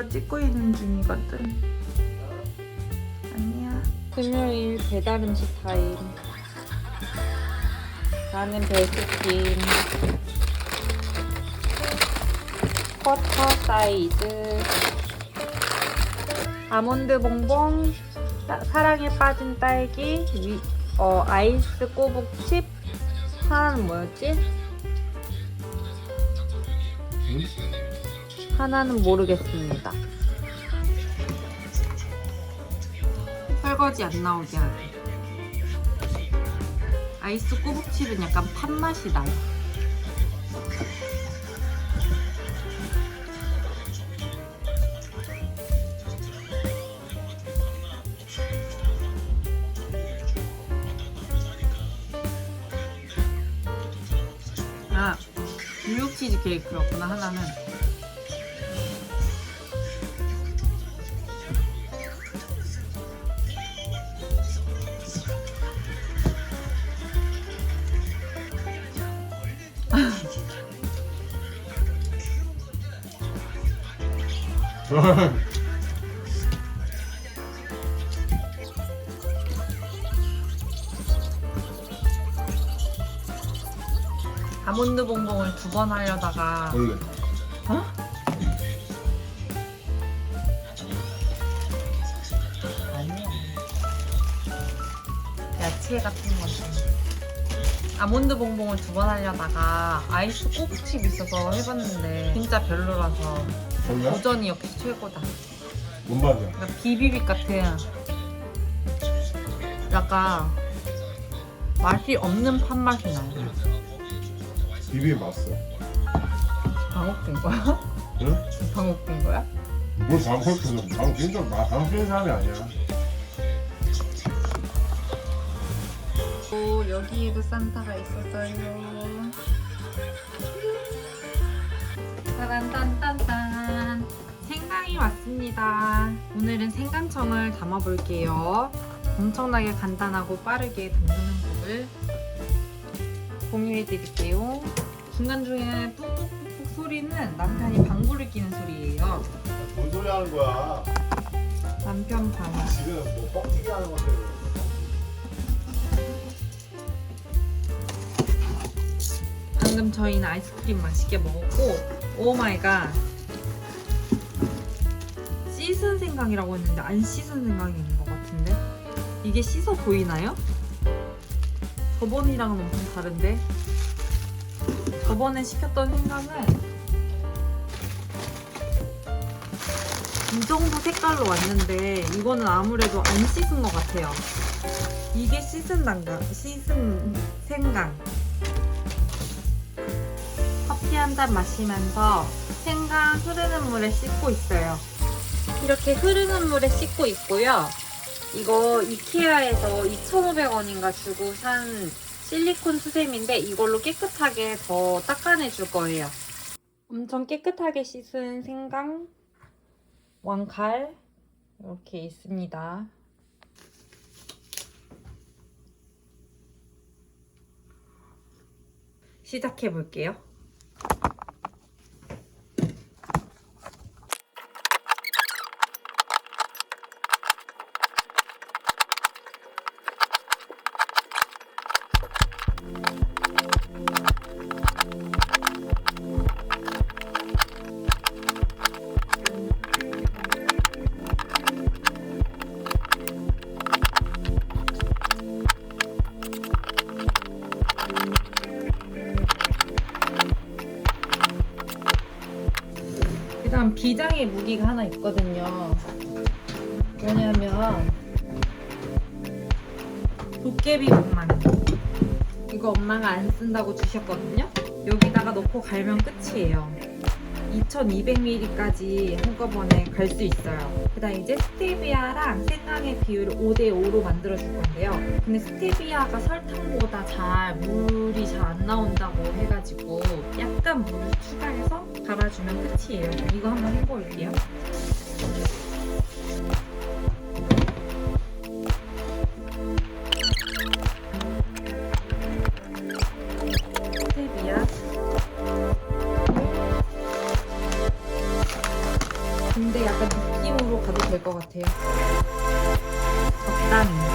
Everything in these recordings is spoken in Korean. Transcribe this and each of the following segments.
이거 찍고 있는 중이거든. 아니야. 금요일 배달 음식 타임. 나는 베스킨. 쿼터 사이즈. 아몬드 봉봉. 사- 사랑에 빠진 딸기. 위, 어, 아이스 꼬북칩. 하나는 뭐였지? 응? 하나는 모르겠습니다. 설거지 안 나오게 하기. 아이스 꼬북칩은 약간 팥맛이 나요. 아, 뉴욕 치즈 케이크였구나 하나는. 아몬드 봉봉을 두 번 하려다가 원래 어? 아니야. 야채 같은 거지. 아몬드 봉봉을 두 번 하려다가 아이스 꼬북칩 있어서 해봤는데 진짜 별로라서 원래 도전이 역시 최고다. 뭔 맛이야? 약간 비비빅 같은 약간 맛이 없는 팥 맛이 나요. 비빔 맛있어. 방옥된 거야? 응? 방옥된 거야? 뭘 방콕해서 방콕 낀적 나 방콕 낀 사람이 아니야. 오 여기에도 산타가 있었어요. 따란딴딴딴 생강이 왔습니다. 오늘은 생강청을 담아볼게요. 엄청나게 간단하고 빠르게 담그는 법을 공유해 드릴게요. 중간중에 푹푹푹푹 소리는 남편이 방구를 끼는 소리예요. 뭔 소리 하는 거야? 남편 방구. 지금 뭐 뻑튀기 하는 건데. 방금 저희는 아이스크림 맛있게 먹었고 오 마이 갓 씻은 생강이라고 했는데 안 씻은 생강인 것 같은데 이게 씻어 보이나요? 저번이랑은 엄청 다른데 저번에 시켰던 생강은 이 정도 색깔로 왔는데 이거는 아무래도 안 씻은 것 같아요 이게 씻은 단강 씻은 생강 커피 한 잔 마시면서 생강 흐르는 물에 씻고 있어요. 이렇게 흐르는 물에 씻고 있고요. 이거 이케아에서 2,500원인가 주고 산 실리콘 수세미인데 이걸로 깨끗하게 더 닦아내 줄 거예요. 엄청 깨끗하게 씻은 생강 왕칼 이렇게 있습니다. 시작해 볼게요. 그다음 비장의 무기가 하나 있거든요. 뭐냐면 도깨비 분만두. 이거 엄마가 안 쓴다고 주셨거든요. 여기다가 넣고 갈면 끝이에요. 2200ml까지 한꺼번에 갈 수 있어요. 그 다음 이제 스테비아랑 생강의 비율을 5대5로 만들어 줄 건데요. 근데 스테비아가 설탕보다 잘 물이 잘 안 나온다고 해가지고 약간 물을 추가해서 갈아주면 끝이에요. 이거 한번 해볼게요. 될 것 같아요. 적당히.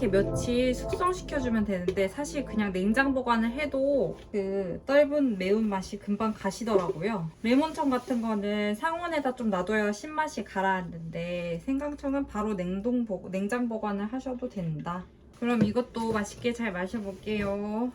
이렇게 며칠 숙성시켜주면 되는데 사실 그냥 냉장 보관을 해도 그 떫은 매운맛이 금방 가시더라고요. 레몬청 같은 거는 상온에다 좀 놔둬야 신맛이 가라앉는데 생강청은 바로 냉동 보, 냉장 보관을 하셔도 된다. 그럼 이것도 맛있게 잘 마셔볼게요.